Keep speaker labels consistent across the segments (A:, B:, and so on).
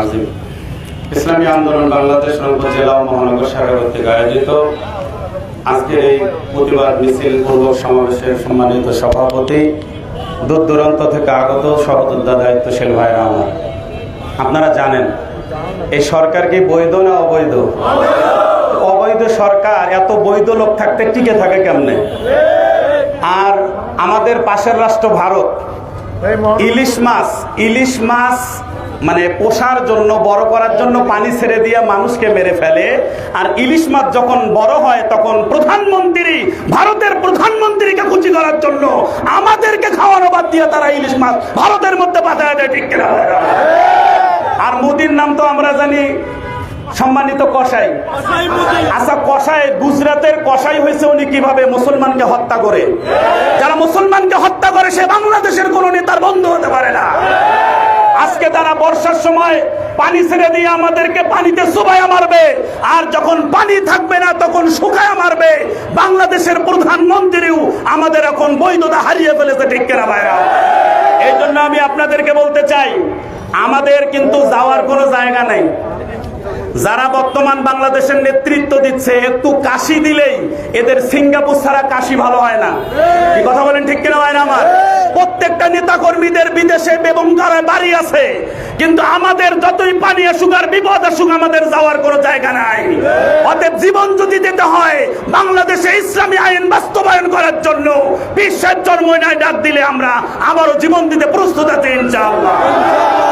A: আযীম। ইসলামী আন্দোলন বাংলাদেশ রংপুর জেলা মহানগর শাখা কর্তৃক আয়োজিত আজকের এই প্রতিবাদ মিছিল পূর্ব সমাবেশের সম্মানিত সভাপতি দূর দূরান্ত থেকে আগত সহযোদ্ধা দায়িত্বশীল ভাইরা আমার। আপনারা জানেন, এই সরকার কি বৈধ না অবৈধ? অবৈধ সরকার, এত বৈধ লোক থাকতে টিকে থাকে কেমনে? আর আমাদের পাশের রাষ্ট্র ভারত ইলিশ মাছ ইলিশ মাছ মানে পোষার জন্য বড় করার জন্য পানি ছেড়ে দিয়ে মানুষকে মেরে ফেলে। আর ইলিশ মাছ যখন বড় হয় তখন প্রধানমন্ত্রী ভারতের প্রধানমন্ত্রীকে খুশি করার জন্য আমাদেরকে খাওয়ানো বাদ দিয়ে তারা ইলিশ মাছ ভারতের মধ্যে পাঠায় দেয় ঠিক আর মোদির নাম তো আমরা জানি সম্মানিত কসাই। আচ্ছা কসাই গুজরাতের কসাই হয়েছে উনি কীভাবে মুসলমানকে হত্যা করে? যারা মুসলমানকে হত্যা করে, সে বাংলাদেশের কোন নেতার বন্ধু হতে পারে না। আজকে তারা বর্ষার সময় পানি ছেড়ে দিয়ে আমাদেরকে পানিতে চুবাইয়া মারবে। আর যখন পানি থাকবে না, তখন শুকায়া মারবে। বাংলাদেশের প্রধানমন্ত্রীও আমাদের এখন বৈধতা হারিয়ে ফেলেছে, ঠিক কেনা ভাইরা? এই জন্য আমি আপনাদেরকে বলতে চাই, আমাদের কিন্তু যাওয়ার কোনো জায়গা নেই। যারা বর্তমান বাংলাদেশের নেতৃত্ব দিচ্ছে, একটু কাশি দিলেই এদের সিঙ্গাপুর ছাড়া কাশি ভালো হয় না। কি কথা বলেন ঠিক কিনা না আমার? প্রত্যেকটা নেতা কর্মীদের বিদেশে এবং কারায় বাড়ি আছে, কিন্তু আমাদের যতই পানি আসুক আর বিপদ আসুক, আমাদের যাওয়ার কোনো জায়গা নাই। অতএব জীবন যদি দিতে হয়, বাংলাদেশে ইসলামী আইন বাস্তবায়ন করার জন্য, বিশ্বের জন্মনায় ডাক দিলে আমরা আবারও জীবন দিতে প্রস্তুত আছি, ইনশাআল্লাহ।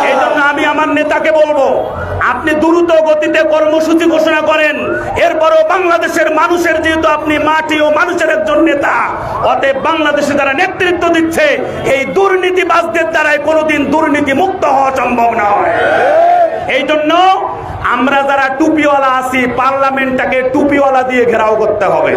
A: এই জন্য আমি আমার নেতাকে বলব আপনি দ্রুত গতিতে কর্মসূচি ঘোষণা করেন। এরপরও বাংলাদেশের মানুষের যেহেতু আপনি মাটি ও মানুষের একজন নেতা, অতএব বাংলাদেশে যারা নেতৃত্ব দিচ্ছে। এই দুর্নীতিবাজদের দ্বারাই কোনোদিন দুর্নীতি মুক্ত হওয়া সম্ভব নয়। এই জন্য আমরা যারা টুপিওয়ালা আছি, পার্লামেন্টটাকে টুপিওয়ালা দিয়ে ঘেরাও করতে হবে।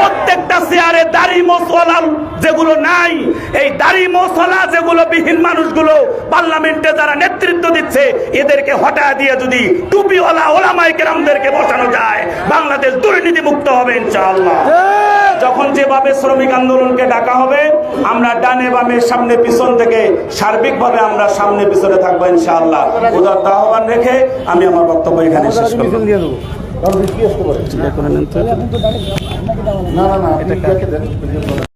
A: প্রত্যেকটা চেয়ারে দাড়ি মশলা যেগুলো নাই, এই দাড়ি মশলা যেগুলো বিহীন মানুষগুলো পার্লামেন্টে যারা নেতৃত্ব দিচ্ছে, এদেরকে হটা দিয়ে যদি টুপিওয়ালা ওলামাই কেরামদেরকে বসানো যায়, বাংলাদেশ দুর্নীতি মুক্ত হবে ইনশাআল্লাহ। যখন যেভাবে শ্রমিক আন্দোলনকে ডাকা হবে আমরা ডানে বামে সামনে পিছন থেকে সার্বিকভাবে আমরা সামনে পিছনে থাকব ইনশাআল্লাহ। উদার আহ্বান রেখে আমি আমার বক্তব্য এখানে শেষ করব।
B: না না না এটা কাকে দেন।